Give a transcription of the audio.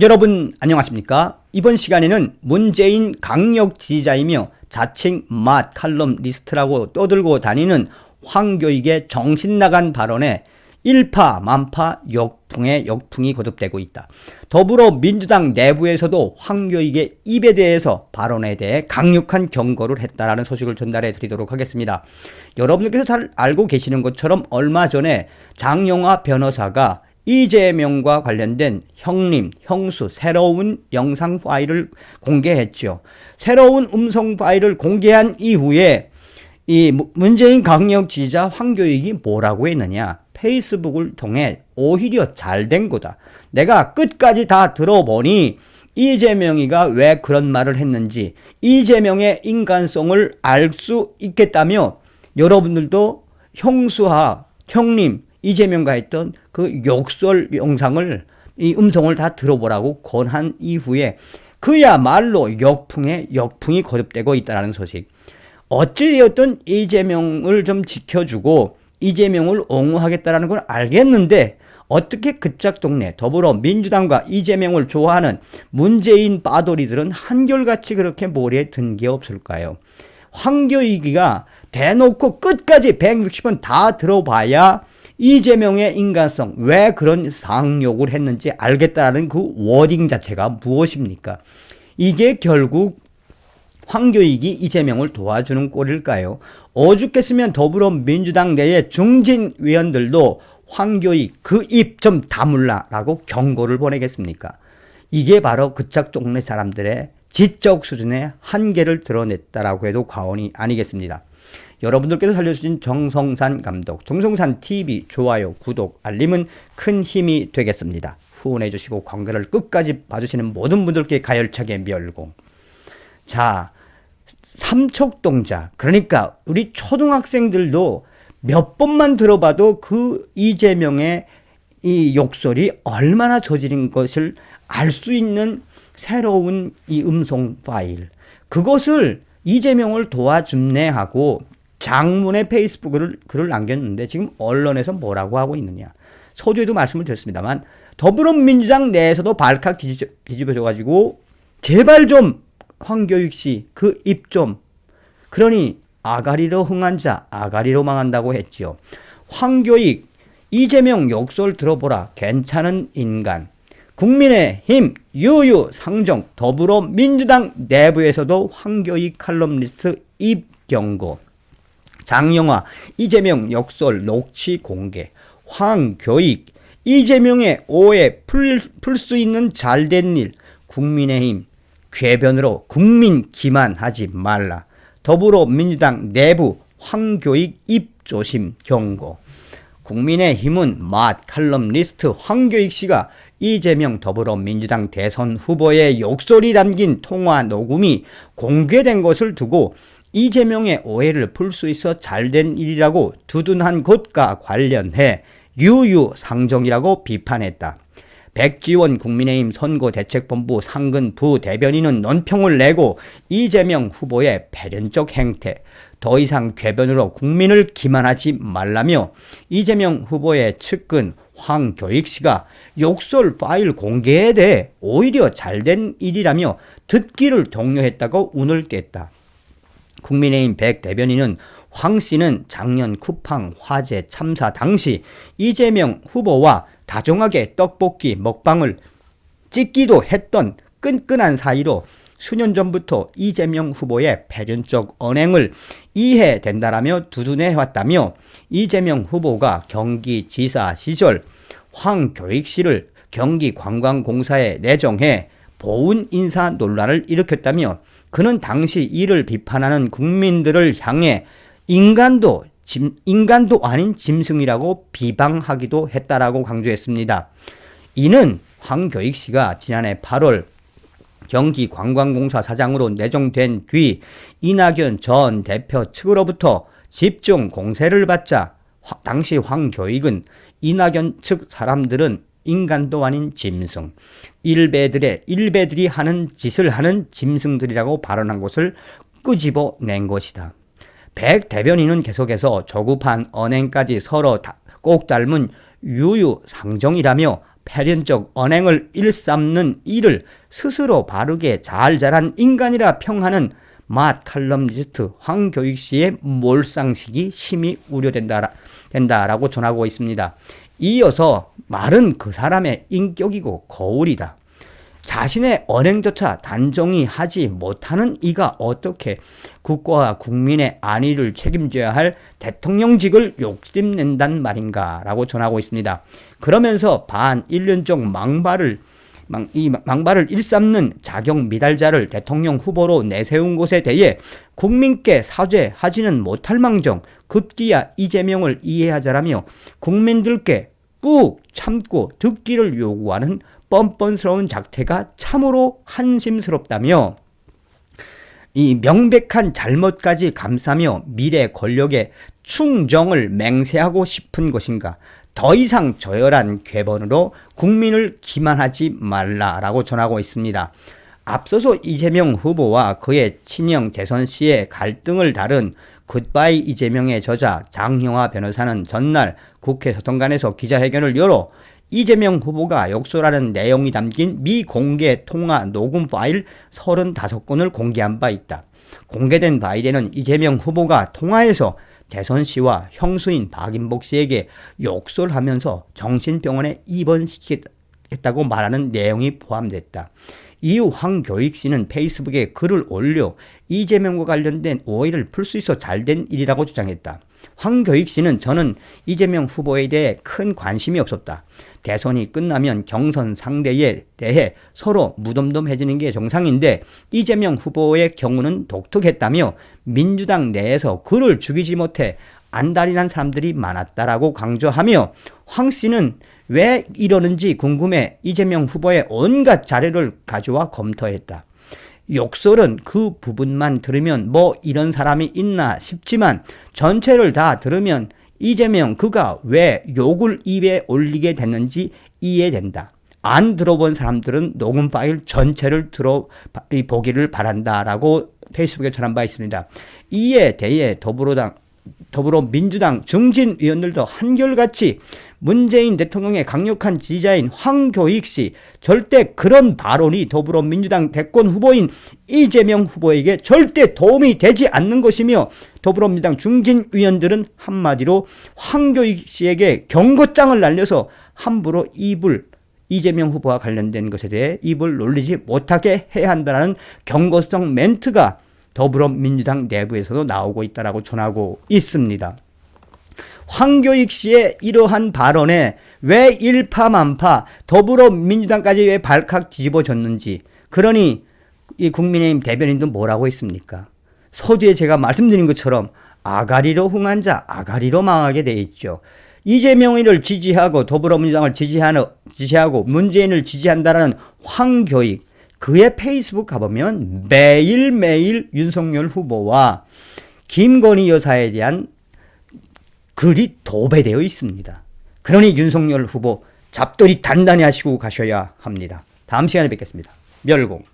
여러분 안녕하십니까? 이번 시간에는 문재인 강력 지지자이며 자칭 맛 칼럼 리스트라고 떠들고 다니는 황교익의 정신 나간 발언에 일파 만파 역풍의 역풍이 거듭되고 있다. 더불어 민주당 내부에서도 황교익의 입에 대해서 발언에 대해 강력한 경고를 했다라는 소식을 전달해 드리도록 하겠습니다. 여러분들께서 잘 알고 계시는 것처럼 얼마 전에 장영화 변호사가 이재명과 관련된 형님, 형수 새로운 영상 파일을 공개했죠. 새로운 음성 파일을 공개한 이후에 이 문재인 강력 지지자 황교익이 뭐라고 했느냐? 페이스북을 통해 오히려 잘 된 거다. 내가 끝까지 다 들어보니 이재명이가 왜 그런 말을 했는지 이재명의 인간성을 알 수 있겠다며 여러분들도 형수와 형님 이재명과 했던 그 욕설 영상을 이 음성을 다 들어보라고 권한 이후에 그야말로 역풍에 역풍이 거듭되고 있다는 소식. 어찌되었든 이재명을 좀 지켜주고 이재명을 옹호하겠다라는 걸 알겠는데 어떻게 그짝 동네 더불어민주당과 이재명을 좋아하는 문재인 빠돌이들은 한결같이 그렇게 머리에 든 게 없을까요? 황교익이가 대놓고 끝까지 160원 다 들어봐야 이재명의 인간성, 왜 그런 상욕을 했는지 알겠다는 그 워딩 자체가 무엇입니까? 이게 결국 황교익이 이재명을 도와주는 꼴일까요? 어죽겠으면 더불어민주당 내의 중진 위원들도 황교익 그 입 좀 다물라라고 경고를 보내겠습니까? 이게 바로 그짝 동네 사람들의 지적 수준의 한계를 드러냈다라고 해도 과언이 아니겠습니다. 여러분들께서 살려주신 정성산 감독, 정성산 TV 좋아요, 구독, 알림은 큰 힘이 되겠습니다. 후원해 주시고 광고를 끝까지 봐주시는 모든 분들께 가열차게 멸공. 자, 삼척 동자. 그러니까 우리 초등학생들도 몇 번만 들어봐도 그 이재명의 이 욕설이 얼마나 저지른 것을 알 수 있는 새로운 이 음성 파일. 그것을 이재명을 도와줌네 하고 장문의 페이스북을 글을 남겼는데 지금 언론에서 뭐라고 하고 있느냐. 서두에도 말씀을 드렸습니다만 더불어민주당 내에서도 발칵 뒤집어져 가지고 제발 좀 황교익 씨 그 입 좀 그러니 아가리로 흥한 자 아가리로 망한다고 했지요. 황교익 이재명 욕설 들어보라 괜찮은 인간 국민의힘 유유 상정 더불어민주당 내부에서도 황교익 칼럼니스트 입 경고 장영화, 이재명 역설 녹취 공개, 황교익, 이재명의 오해 풀 수 있는 잘된 일, 국민의힘 궤변으로 국민 기만하지 말라. 더불어민주당 내부 황교익 입조심 경고. 국민의힘은 맛 칼럼리스트 황교익 씨가 이재명 더불어민주당 대선 후보의 욕설이 담긴 통화 녹음이 공개된 것을 두고 이재명의 오해를 풀 수 있어 잘된 일이라고 두둔한 것과 관련해 유유상정이라고 비판했다. 백지원 국민의힘 선거대책본부 상근 부대변인은 논평을 내고 이재명 후보의 배련적 행태, 더 이상 궤변으로 국민을 기만하지 말라며 이재명 후보의 측근 황교익 씨가 욕설 파일 공개에 대해 오히려 잘된 일이라며 듣기를 독려했다고 운을 뗐다. 국민의힘 백 대변인은 황 씨는 작년 쿠팡 화재 참사 당시 이재명 후보와 다정하게 떡볶이 먹방을 찍기도 했던 끈끈한 사이로 수년 전부터 이재명 후보의 배련적 언행을 이해된다라며 두둔해왔다며 이재명 후보가 경기지사 시절 황 교익 씨를 경기관광공사에 내정해 보훈 인사 논란을 일으켰다며 그는 당시 이를 비판하는 국민들을 향해 인간도 짐, 인간도 아닌 짐승이라고 비방하기도 했다라고 강조했습니다. 이는 황교익 씨가 지난해 8월 경기관광공사 사장으로 내정된 뒤 이낙연 전 대표 측으로부터 집중 공세를 받자 당시 황교익은 이낙연 측 사람들은 인간도 아닌 짐승, 일베들의 일베들이 하는 짓을 하는 짐승들이라고 발언한 것을 끄집어 낸 것이다. 백 대변인은 계속해서 저급한 언행까지 서로 꼭 닮은 유유상정이라며 패륜적 언행을 일삼는 일을 스스로 바르게 잘 자란 인간이라 평하는 맛 칼럼니스트 황교익 씨의 몰상식이 심히 우려된다, 된다라고 전하고 있습니다. 이어서 말은 그 사람의 인격이고 거울이다. 자신의 언행조차 단정히 하지 못하는 이가 어떻게 국가와 국민의 안위를 책임져야 할 대통령직을 욕심낸단 말인가 라고 전하고 있습니다. 그러면서 반 1년적 망발을 망, 이 망발을 일삼는 자격 미달자를 대통령 후보로 내세운 것에 대해 국민께 사죄하지는 못할 망정 급기야 이재명을 이해하자라며 국민들께 꾹 참고 듣기를 요구하는 뻔뻔스러운 작태가 참으로 한심스럽다며 이 명백한 잘못까지 감싸며 미래 권력의 충정을 맹세하고 싶은 것인가? 더 이상 저열한 궤번으로 국민을 기만하지 말라라고 전하고 있습니다. 앞서서 이재명 후보와 그의 친형 재선 씨의 갈등을 다룬 굿바이 이재명의 저자 장형화 변호사는 전날 국회 소통관에서 기자회견을 열어 이재명 후보가 욕설하는 내용이 담긴 미공개 통화 녹음 파일 35건을 공개한 바 있다. 공개된 바이든은 이재명 후보가 통화에서 대선 씨와 형수인 박인복 씨에게 욕설하면서 정신병원에 입원시키겠다고 말하는 내용이 포함됐다. 이후 황교익 씨는 페이스북에 글을 올려 이재명과 관련된 오해를 풀 수 있어 잘된 일이라고 주장했다. 황교익 씨는 저는 이재명 후보에 대해 큰 관심이 없었다. 대선이 끝나면 경선 상대에 대해 서로 무덤덤해지는 게 정상인데 이재명 후보의 경우는 독특했다며 민주당 내에서 그를 죽이지 못해 안달이 난 사람들이 많았다라고 강조하며 황 씨는 왜 이러는지 궁금해 이재명 후보의 온갖 자료를 가져와 검토했다. 욕설은 그 부분만 들으면 뭐 이런 사람이 있나 싶지만 전체를 다 들으면 이재명 그가 왜 욕을 입에 올리게 됐는지 이해된다. 안 들어본 사람들은 녹음 파일 전체를 들어 보기를 바란다라고 페이스북에 전한 바 있습니다. 이에 대해 더불어당 더불어민주당 중진 의원들도 한결같이 문재인 대통령의 강력한 지지자인 황교익 씨 절대 그런 발언이 더불어민주당 대권 후보인 이재명 후보에게 절대 도움이 되지 않는 것이며 더불어민주당 중진 의원들은 한마디로 황교익 씨에게 경고장을 날려서 함부로 입을 이재명 후보와 관련된 것에 대해 입을 놀리지 못하게 해야 한다는 경고성 멘트가 더불어민주당 내부에서도 나오고 있다라고 전하고 있습니다. 황교익 씨의 이러한 발언에 왜 일파만파 더불어민주당까지 왜 발칵 뒤집어졌는지 그러니 이 국민의힘 대변인도 뭐라고 했습니까? 서두에 제가 말씀드린 것처럼 아가리로 흥한 자 아가리로 망하게 돼 있죠. 이재명을 지지하고 더불어민주당을 지지하는, 지지하고 문재인을 지지한다라는 황교익 그의 페이스북 가보면 매일매일 윤석열 후보와 김건희 여사에 대한 글이 도배되어 있습니다. 그러니 윤석열 후보 잡돌이 단단히 하시고 가셔야 합니다. 다음 시간에 뵙겠습니다. 멸공.